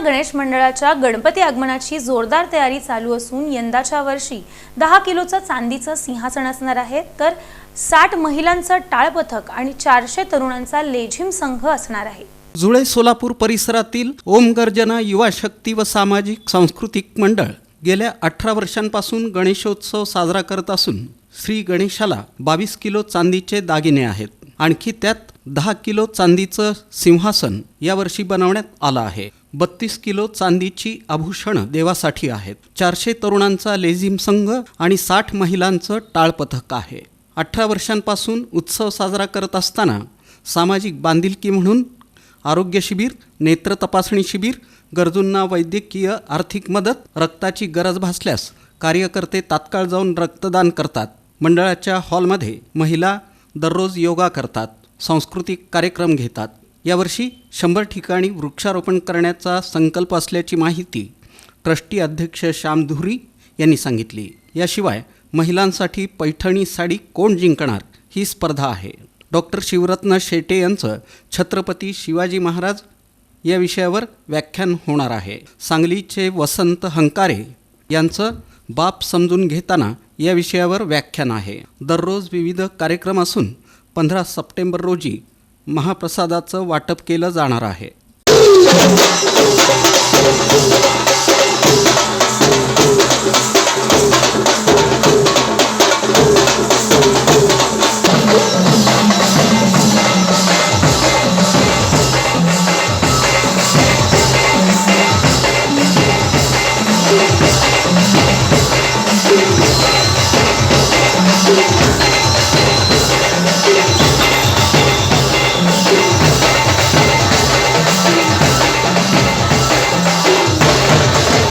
गणेश मंडळाच्या गणपती आगमनाची जोरदार तयारी चालू असून यंदाच्या वर्षी दहा किलोचं चांदीचं सिंहासन असणार आहे. तर साठ महिलांचं टाळपथक आणि चारशे तरुणांचा लेझिम संघ असणार आहे. जुळे सोलापूर परिसरातील ओम गर्जना युवा शक्ती व सामाजिक सांस्कृतिक मंडळ गेल्या अठरा वर्षांपासून गणेशोत्सव साजरा करत असून श्री गणेशाला बावीस किलो चांदीचे दागिने आहेत. आणखी त्यात दहा किलो चांदीचं सिंहासन यावर्षी बनवण्यात आलं आहे. बत्तीस किलो चांदीची आभूषणं देवासाठी आहेत. चारशे तरुणांचा लेझिम संघ आणि साठ महिलांचं टाळपथक आहे. अठरा वर्षांपासून उत्सव साजरा करत असताना सामाजिक बांधिलकी म्हणून आरोग्य शिबिर नेत्र तपासणी शिबिर गरजूंना वैद्यकीय आर्थिक मदत रक्ताची गरज भासल्यास कार्यकर्ते तात्काळ जाऊन रक्तदान करतात. मंडळाच्या हॉलमध्ये महिला दररोज योगा करतात सांस्कृतिक कार्यक्रम घेतात. यावर्षी शंभर ठिकाणी वृक्षारोपण करण्याचा संकल्प असल्याची माहिती ट्रस्टी अध्यक्ष श्याम धुरी यांनी सांगितली. याशिवाय महिलांसाठी पैठणी साडी कोण जिंकणार ही स्पर्धा आहे. डॉक्टर शिवरत्न शेटे यांचं छत्रपती शिवाजी महाराज या विषयावर व्याख्यान होणार आहे. सांगलीचे वसंत हंकारे यांचं बाप समजून घेताना या विषयावर व्याख्यान आहे. दररोज विविध कार्यक्रम असून पंधरा सप्टेंबर रोजी महाप्रसादाचं वाटप केलं जाणार आहे.